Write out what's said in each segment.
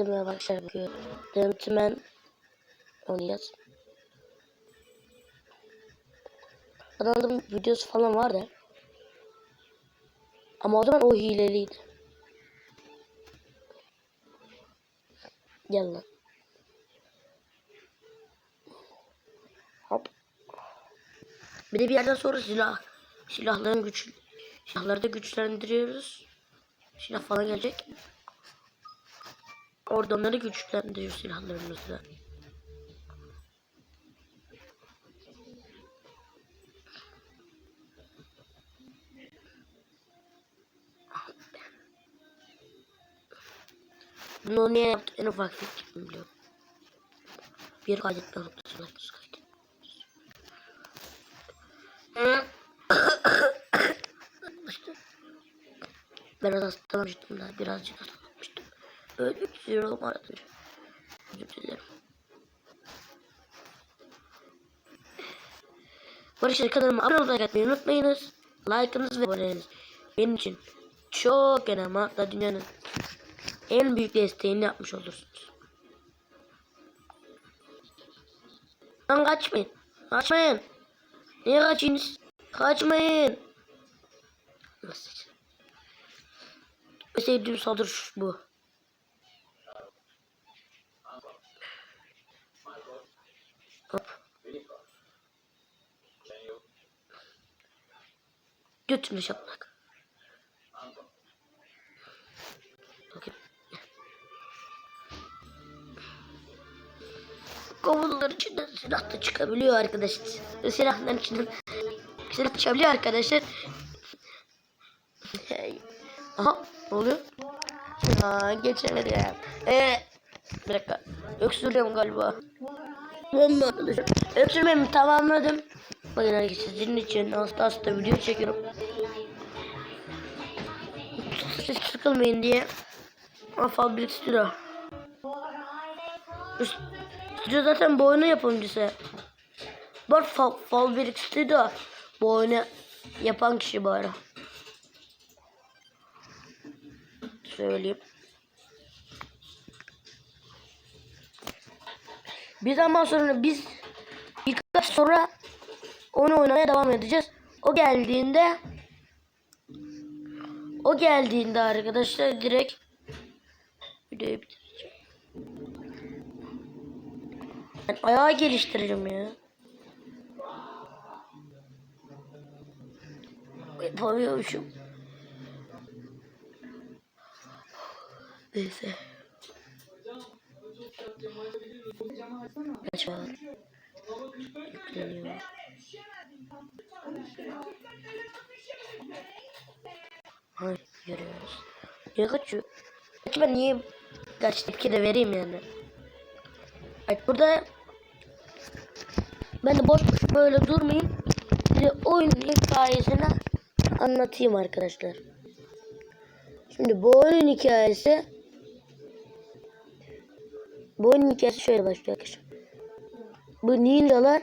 Merhaba arkadaşlar bugün Gentleman oynayacağız. Kanalımın videosu falan vardı. Ama o zaman o hileliydi. Gel lan. Hop. Bir de bir yerden sonra silah. Silahların güç silahları da güçlendiriyoruz. Silah falan gelecek. Orada onları güçlendiriyor silahlarımızla. Bunu niye yaptık en ufak fikrim biliyorum. Bir kaydetme noktasına kaydet. İşte. Biraz hastalanmıştım da birazcık hastalanmıştım. Böyle öksürüyorum arada. Özür dilerim. Barış kanalıma abone olmayı atmayı unutmayınız. Like'ınız ve aboneniz benim için çok önemli. Hatta dünyanın en büyük desteğini yapmış olursunuz. Lan kaçmayın. Kaçmayın. Niye kaçıyorsunuz? Kaçmayın. Nasıl? Sevdiğim saldırı bu. Götümle şaplak. Bakayım. Kovular içinden silah da çıkabiliyor arkadaşlar. Silahların içinden silah çıkabiliyor arkadaşlar. Aha ne oluyor? Aa geçemedim. Ee, bir dakika. Öksürüyorum galiba. Bomba arkadaşlar. Öksürmemi tamamladım. Arkadaşlar sizin için hasta hasta video çekiyorum. Siz sıkılmayın diye. Afal bir stüdyo. Stüdyo zaten bu oyunu yapımcısı. Bu Fal bir stüdyo. Bu oyunu yapan kişi bu ara. Söyleyeyim. Bir zaman sonra biz birkaç sonra onu oynamaya devam edeceğiz. O geldiğinde o geldiğinde arkadaşlar direkt videoyu bitireceğim. Ben ayağı geliştireceğim ya. Yapamıyormuşum. Neyse. Kaç var? Yükleniyor. Hay görüyoruz. Kaçıyor? Peki ben niye kaç tepki de vereyim yani. Evet burada ben de boş boş böyle durmayayım. De oyunun hikayesini anlatayım arkadaşlar. Şimdi bu oyunun hikayesi bu oyunun hikayesi şöyle başlıyor arkadaşlar. Bu ninjalar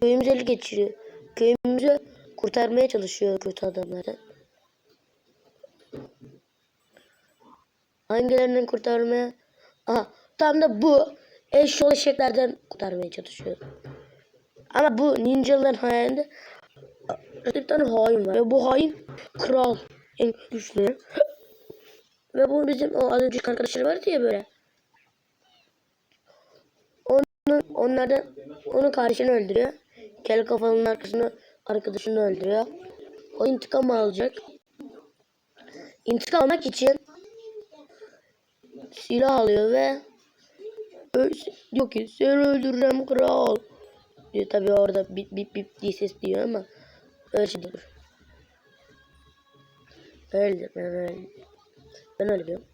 köyümüzü ele geçiriyor. Köyümüzü kurtarmaya çalışıyor kötü adamları. Hangilerinden kurtarmaya? Aha tam da bu eşyol eşeklerden kurtarmaya çalışıyor. Ama bu ninjaların hayalinde bir tane hain var. Ve bu hain kral. En güçlü. Ve bu bizim o az önceki arkadaşlar vardı ya böyle. Onlardan onun kardeşini öldürüyor. Kel kafanın arkasını arkadaşını öldürüyor. O intikam alacak. İntikam almak için silah alıyor ve diyor ki seni öldürürüm kral. Diyor tabi orada bip bip bip diye ses diyor ama öyle şey değil. Öyle ben öyle. Ben öyle diyorum.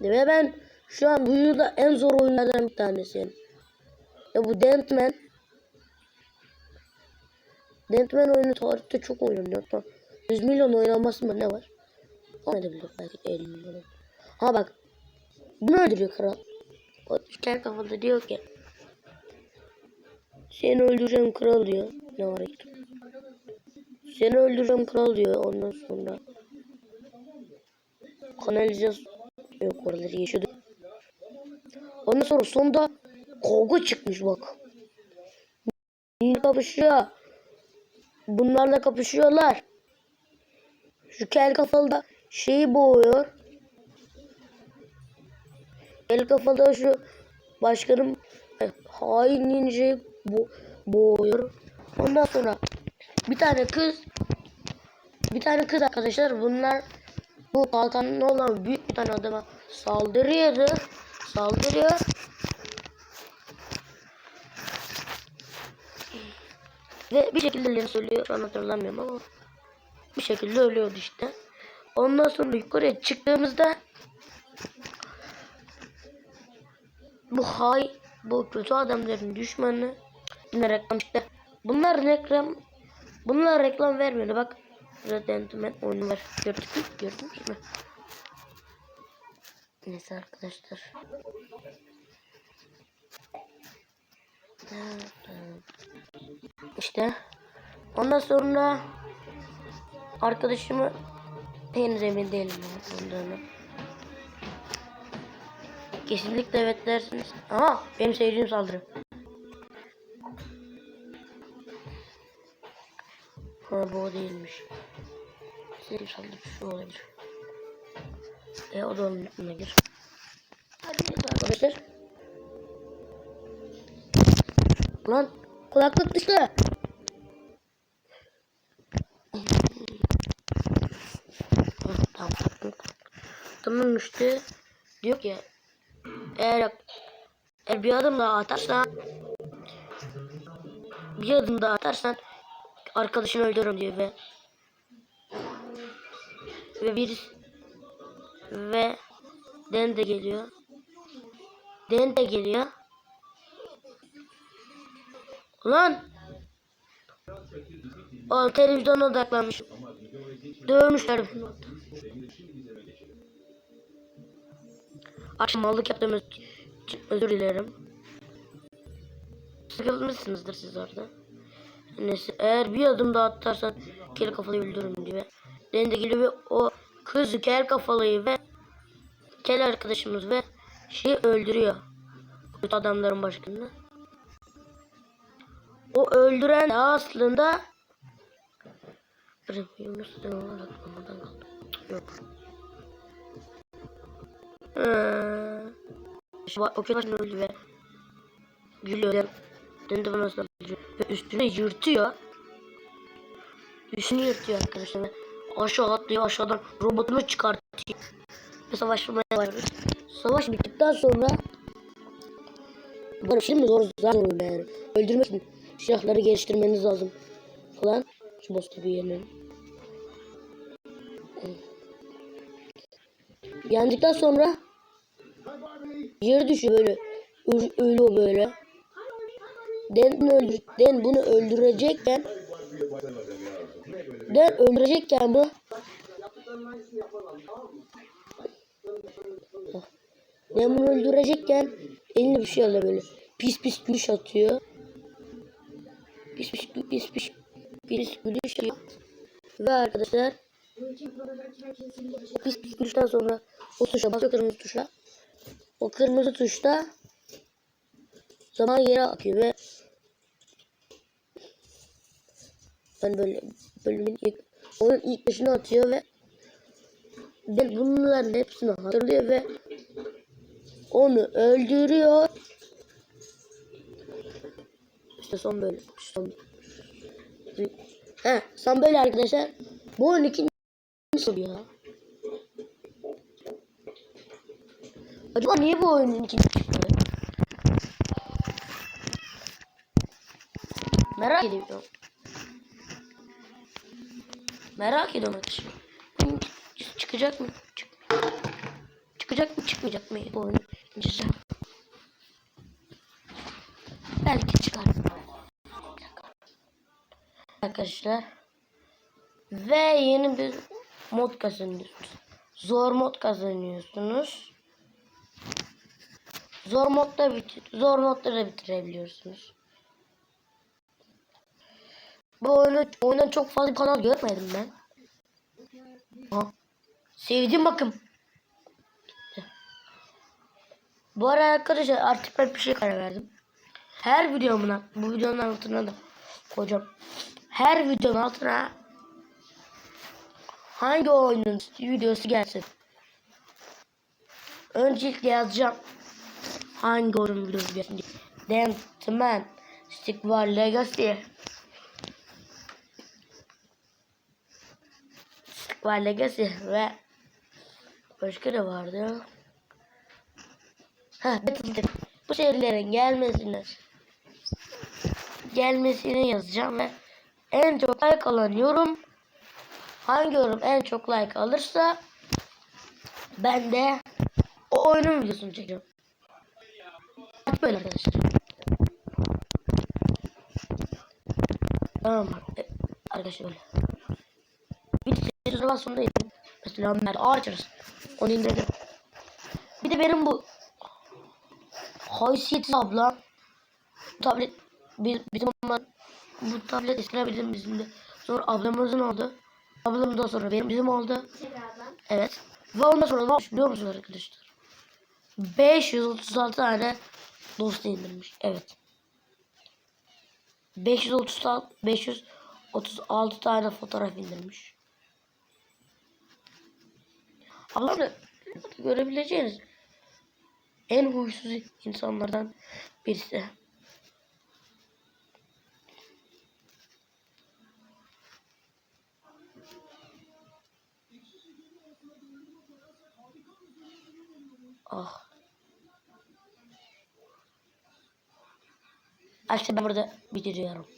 Ve ben şu an bu yılda en zor oyunlardan bir tanesiyim. Ya bu Dentman Dentman oyunu tarihte çok oynanıyor. Hatta 100 milyon oynanması mı ne var? Oynayabilir belki 50 milyon. Ha bak. Bunu öldürüyor kral. O üçgen kafada diyor ki seni öldüreceğim kral diyor. Ne var işte. Seni öldüreceğim kral diyor ondan sonra. kanalizasyon yok oraları yaşadık. Ondan sonra sonunda kavga çıkmış bak. Ninja kapışıyor. Bunlarla kapışıyorlar. Şu kel kafalı da şeyi boğuyor. Kel kafalı da şu başkanım e, hain ninja'yı bo boğuyor. Ondan sonra bir tane kız bir tane kız arkadaşlar bunlar bu kalkanlı olan büyük bir tane adama saldırıyordu. Saldırıyor. Ve bir şekilde ellerini söylüyor. Şu hatırlamıyorum ama bir şekilde ölüyordu işte. Ondan sonra yukarıya çıktığımızda bu hay bu kötü adamların düşmanı yine reklam çıktı. Bunlar reklam bunlar reklam vermiyordu bak. Red Enderman oyunu var. Gördük? Gördünüz mü? Neyse arkadaşlar. İşte ondan sonra arkadaşımı henüz emin değilim bundan. Kesinlikle evet dersiniz. Aha benim sevdiğim saldırı. Ha bu o değilmiş. Sevdiğim saldırı şu olabilir. E o da onun gir. Hadi arkadaşlar. Lan kulaklık düştü. Tamam kulaklık. Tamam işte. Diyor ki eğer eğer bir adım daha atarsan bir adım daha atarsan arkadaşını öldürürüm diyor ve ve bir ve Den de geliyor. Den de geliyor. Ulan! O televizyona odaklanmış. Dövmüşler beni orada. Akşam yaptığımız için özür dilerim. Sıkılmışsınızdır siz orada. Neyse eğer bir adım daha atarsan kel kafalıyı öldürürüm diye. Den de geliyor ve o kız kel kafalıyı ve kel arkadaşımız ve şeyi öldürüyor. Kötü adamların başkanını. O öldüren aslında Yunus olmadan kaldı. Yok. Ee, o kötü başkanı öldü ve gülüyor. Döndü bana. Ve üstüne yırtıyor. Üstünü yırtıyor arkadaşlar. Aşağı atlıyor aşağıdan robotunu çıkartıyor. Ve savaşmaya başlıyor. Savaş bittikten sonra Bana şimdi zor zor yani. Öldürmek için silahları geliştirmeniz lazım falan. Şu boss gibi yerin. Yendikten sonra yere düşüyor böyle. Ölüyor böyle. Den, öldür Den bunu öldürecekken Den öldürecekken bu Ben bunu öldürecekken elinde bir şey alıyor böyle. Pis pis gülüş atıyor. Pis pis pis pis pis gülüş atıyor. Ve arkadaşlar pis pis gülüşten sonra o tuşa basıyor kırmızı tuşa. O kırmızı tuşta zaman yere akıyor ve ben böyle bölümün ilk onun ilk başına atıyor ve ben bunların hepsini hatırlıyor ve onu öldürüyor. İşte son böyle. Son. He, son böyle arkadaşlar. Bu oyun ikinci soru ya. Acaba niye bu oyunun ikinci çıktı? Merak ediyorum. Merak ediyorum. Oyun Çıkacak mı? Çık. Çıkacak mı çıkmayacak mı bu oyun? İkincisi. Belki çıkar. Arkadaşlar. Ve yeni bir mod kazanıyorsunuz. Zor mod kazanıyorsunuz. Zor modda bitir zor modda da bitirebiliyorsunuz. Bu oyunu oyundan çok fazla kanal görmedim ben. Ha. Sevdim bakın. Bu ara arkadaşlar artık ben bir şey karar verdim. Her videomun bu videonun altına da koyacağım. Her videonun altına hangi oyunun videosu gelsin. Öncelikle yazacağım. Hangi oyunun videosu gelsin. Dentman, Stick War Legacy. Stick War Legacy ve başka da vardı. Ha, Battlefield. Bu serilerin gelmesini gelmesini yazacağım ve en çok like alan yorum hangi yorum en çok like alırsa ben de o oyunun videosunu çekeceğim. Böyle arkadaşlar. Tamam e, arkadaşlar böyle. Bir rezervasyonda yedim. Mesela Mad Archers. Onu indirdim. Bir de benim bu haysiyetsiz abla tablet biz, bizim ama bu tablet eskiden bizim de sonra ablamızın oldu. Ablamızdan sonra benim bizim oldu. Evet. Ve ondan sonra ne olmuş biliyor musunuz arkadaşlar? 536 tane dosya indirmiş. Evet. 536 536 tane fotoğraf indirmiş. Ablam da görebileceğiniz en huysuz insanlardan birisi. Ah. Arkadaşlar ben burada bitiriyorum.